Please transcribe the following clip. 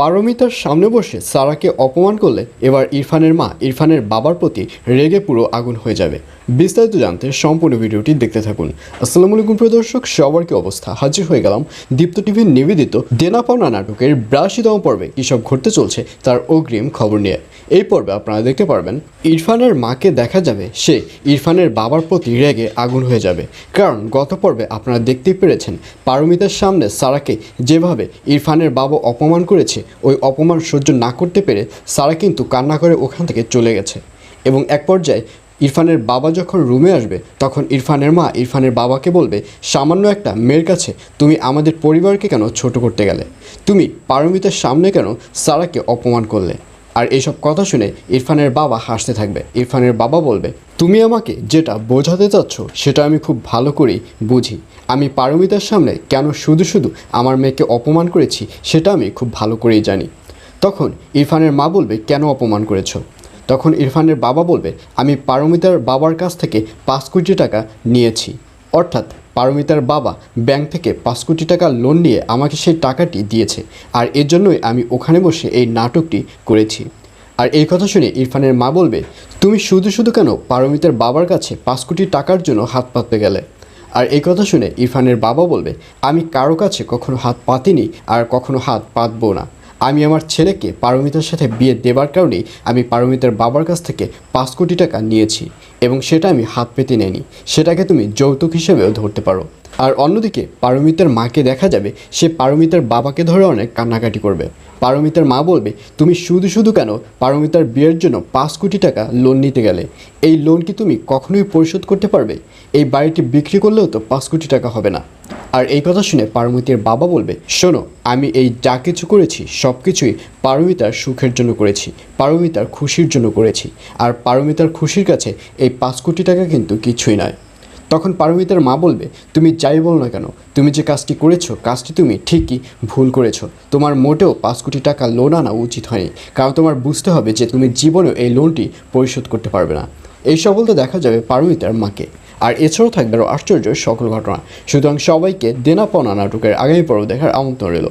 পারমিতার সামনে বসে সারাকে অপমান করলে এবার ইরফানের মা ইরফানের বাবার প্রতি রেগে পুরো আগুন হয়ে যাবে। বিস্তারিত জানতে সম্পূর্ণ ভিডিওটি দেখতে থাকুন। আসসালাম আলাইকুম প্রিয় দর্শক, সবার কি অবস্থা? হাজির হয়ে গেলাম দীপ্ত টিভির নিবেদিত দেনা পাওনা নাটকের ব্রাশিতম পর্বে। কী সব ঘটতে চলছে তার অগ্রিম খবর নিয়ে। এই পর্বে আপনারা দেখতে পারবেন, ইরফানের মাকে দেখা যাবে, সে ইরফানের বাবার প্রতি রেগে আগুন হয়ে যাবে। কারণ গত পর্বে আপনারা দেখতেই পেরেছেন, পারমিতার সামনে সারাকে যেভাবে ইরফানের বাবা অপমান করেছে, ওই অপমান সহ্য না করতে পেরে সারা কিন্তু কান্না করে ওখান থেকে চলে গেছে। এবং এক পর্যায়ে ইরফানের বাবা যখন রুমে আসবে, তখন ইরফানের মা ইরফানের বাবাকে বলবে, সামান্য একটা মেয়ের কাছে তুমি আমাদের পরিবারকে কেন ছোট করতে গেলে? তুমি পারমিতার সামনে কেন সারাকে অপমান করলে? আর এইসব কথা শুনে ইরফানের বাবা হাসতে থাকবে। ইরফানের বাবা বলবে, তুমি আমাকে যেটা বোঝাতে চাচ্ছ, সেটা আমি খুব ভালো করেই বুঝি। আমি পারমিতার সামনে কেন শুধু শুধু আমার মেয়েকে অপমান করেছি, সেটা আমি খুব ভালো করেই জানি। তখন ইরফানের মা বলবে, কেন অপমান করেছ? তখন ইরফানের বাবা বলবে, আমি পারমিতার বাবার কাছ থেকে পাঁচ কোটি টাকা নিয়েছি। অর্থাৎ পারমিতার বাবা ব্যাংক থেকে পাঁচ কোটি টাকা লোন নিয়ে আমাকে সেই টাকাটি দিয়েছে। আর এর জন্যই আমি ওখানে বসে এই নাটকটি করেছি। আর এই কথা শুনে ইরফানের মা বলবে, তুমি শুধু শুধু কেন পারমিতার বাবার কাছে পাঁচ কোটি টাকার জন্য হাত পাততে গেলে? আর এই কথা শুনে ইরফানের বাবা বলবে, আমি কারও কাছে কখনো হাত পাতিনি আর কখনো হাত পাতবো না। আমি আমার ছেলেকে পারমিতার সাথে বিয়ে দেবার কারণেই আমি পারমিতার বাবার কাছ থেকে পাঁচ কোটি টাকা নিয়েছি এবং সেটা আমি হাত পেতে নেইনি। সেটাকে তুমি যৌতুক হিসেবেও ধরতে পারো। আর অন্যদিকে, পারমিতার মাকে দেখা যাবে, সে পারমিতার বাবাকে ধরে অনেক কান্নাকাটি করবে। পারমিতার মা বলবে, তুমি শুধু শুধু কেন পারমিতার বিয়ের জন্য পাঁচ কোটি টাকা লোন নিতে গেলে? এই লোন কি তুমি কখনোই পরিশোধ করতে পারবে? এই বাড়িটি বিক্রি করলেও তো পাঁচ কোটি টাকা হবে না। আর এই কথা শুনে পারমিতার বাবা বলবে, শোনো, আমি এই যা কিছু করেছি সব কিছুই পারমিতার সুখের জন্য করেছি, পারমিতার খুশির জন্য করেছি। আর পারমিতার খুশির কাছে এই পাঁচ কোটি টাকা কিন্তু কিছুই নয়। তখন পারমিতার মা বলবে, তুমি যাই বল না কেন, তুমি যে কাজটি করেছ, কাজটি তুমি ঠিকই ভুল করেছ। তোমার মোটেও পাঁচ কোটি টাকা লোন আনা উচিত হয়নি, কারণ তোমার বুঝতে হবে যে তুমি জীবনেও এই লোনটি পরিশোধ করতে পারবে না। এইসব সফলতা দেখা যাবে পারমিতার মাকে। আর এছাড়াও থাকবে আরও আশ্চর্য সকল ঘটনা। সুতরাং সবাইকে দেনা পনা নাটকের আগামী পর্ব দেখার আমন্ত্রণ রইল।